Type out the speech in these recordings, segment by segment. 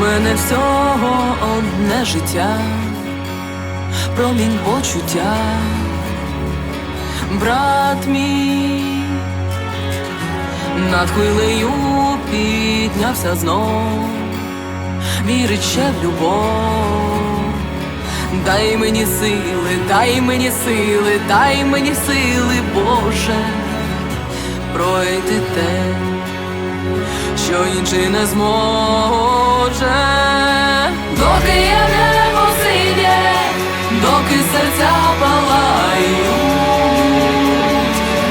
мене всього одне життя, промінь почуття, брат мій, над хвилею піднявся знов, вірить ще в любов. Дай мені сили, дай мені сили, дай мені сили, Боже, пройти те, що інший не зможе,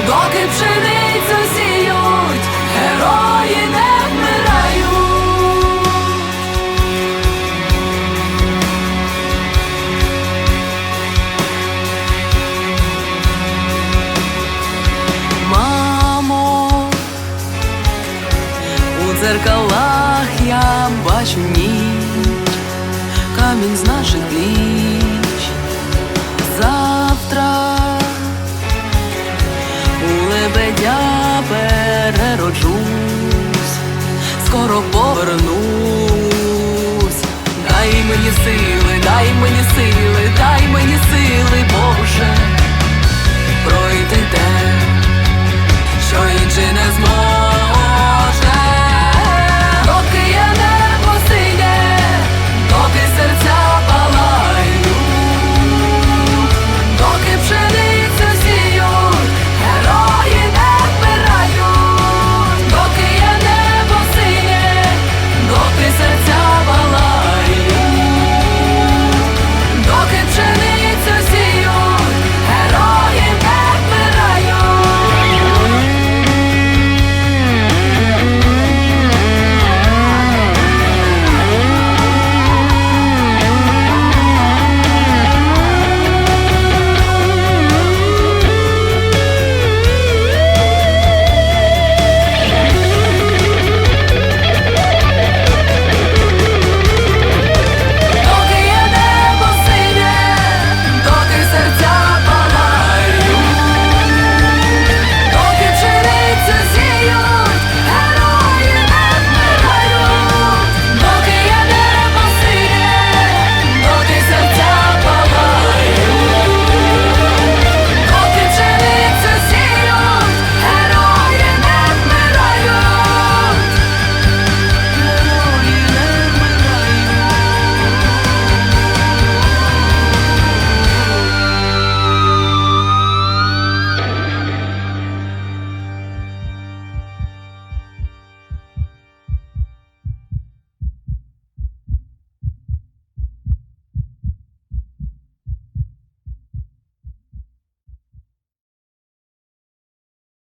доки пшеницю сіють, герої не вмирають. Мамо, у дзеркалах я бачу ніч, камінь з наших пліч. Лебедя перероджусь, скоро повернусь, дай мені сили.